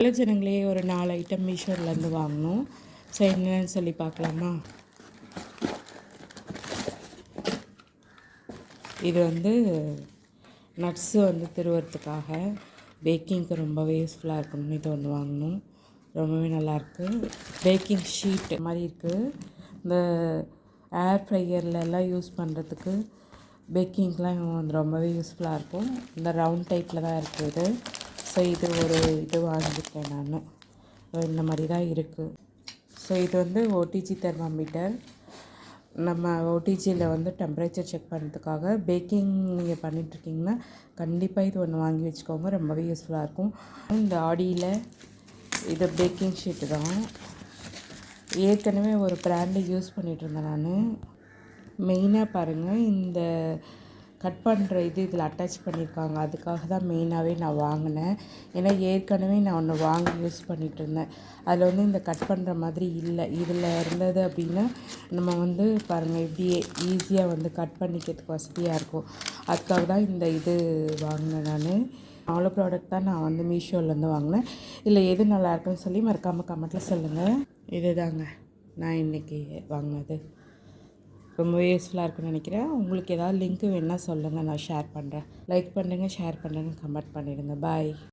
நல்ல ஜனங்களே ஒரு நாலு ஐட்டம் மீஷோர்லேருந்து வாங்கினோம் ஸோ என்னன்னு சொல்லி பார்க்கலாமா? இது வந்து நட்ஸு வந்து திருவுறத்துக்காக பேக்கிங்க்கு ரொம்பவே யூஸ்ஃபுல்லாக இருக்கணும்னு இது ஒன்று வாங்கினோம் ரொம்பவே நல்லாயிருக்கு. பேக்கிங் ஷீட் மாதிரி இருக்குது இந்த ஏர் ஃப்ரையர்லலாம் யூஸ் பண்ணுறதுக்கு பேக்கிங்க்கெலாம் வந்து ரொம்பவே யூஸ்ஃபுல்லாக இருக்கும். இந்த ரவுண்ட் டைப்பில் தான் இருக்குது இது. ஸோ இது ஒரு இது வாங்கியிருக்கேன் நான். இந்த மாதிரி தான் இருக்குது ஸோ இது வந்து ஓடிஜி தெர்மாமீட்டர் நம்ம ஓடிஜியில் வந்து டெம்பரேச்சர் செக் பண்ணுறதுக்காக பேக்கிங் நீங்கள் பண்ணிகிட்ருக்கீங்கன்னா கண்டிப்பாக இது ஒன்று வாங்கி வச்சுக்கோங்க. ரொம்பவே யூஸ்ஃபுல்லாக இருக்கும். இந்த ஆடியில் இது பேக்கிங் ஷீட்டு தான். ஏற்கனவே ஒரு ப்ராண்டு யூஸ் பண்ணிகிட்டு இருந்தேன் நான் மெயினாக பாருங்கள் இந்த கட் பண்ணுற இது இதில் அட்டாச் பண்ணியிருக்காங்க அதுக்காக தான் மெயினாகவே நான் வாங்கினேன். ஏன்னா ஏற்கனவே நான் ஒன்று வாங்கி யூஸ் பண்ணிகிட்டு இருந்தேன். அதில் வந்து இந்த கட் பண்ணுற மாதிரி இல்லை. இதில் இருந்தது அப்படின்னா நம்ம வந்து பாருங்கள் இப்படியே ஈஸியாக வந்து கட் பண்ணிக்கிறதுக்கு வசதியாக இருக்கும். அதுக்காக தான் இந்த இது வாங்கினேன் நான். அவ்வளோ ப்ராடக்ட் தான் நான் வந்து மீஷோலேருந்து வாங்கினேன். இல்லை எது நல்லா இருக்குன்னு சொல்லி மறக்காமல் கமெண்ட்டில் சொல்லுங்கள் இது தாங்க நான் இன்றைக்கி வாங்கினது. ரொம்ப யூஸ்ஃபுல்லாக இருக்குன்னு நினைக்கிறேன். உங்களுக்கு ஏதாவது லிங்க்கு வேணால் சொல்லுங்கள் நான் ஷேர் பண்ணுறேன் லைக் பண்ணுங்கள் ஷேர் பண்ணுங்கள் கமெண்ட் பண்ணிடுங்க. பாய்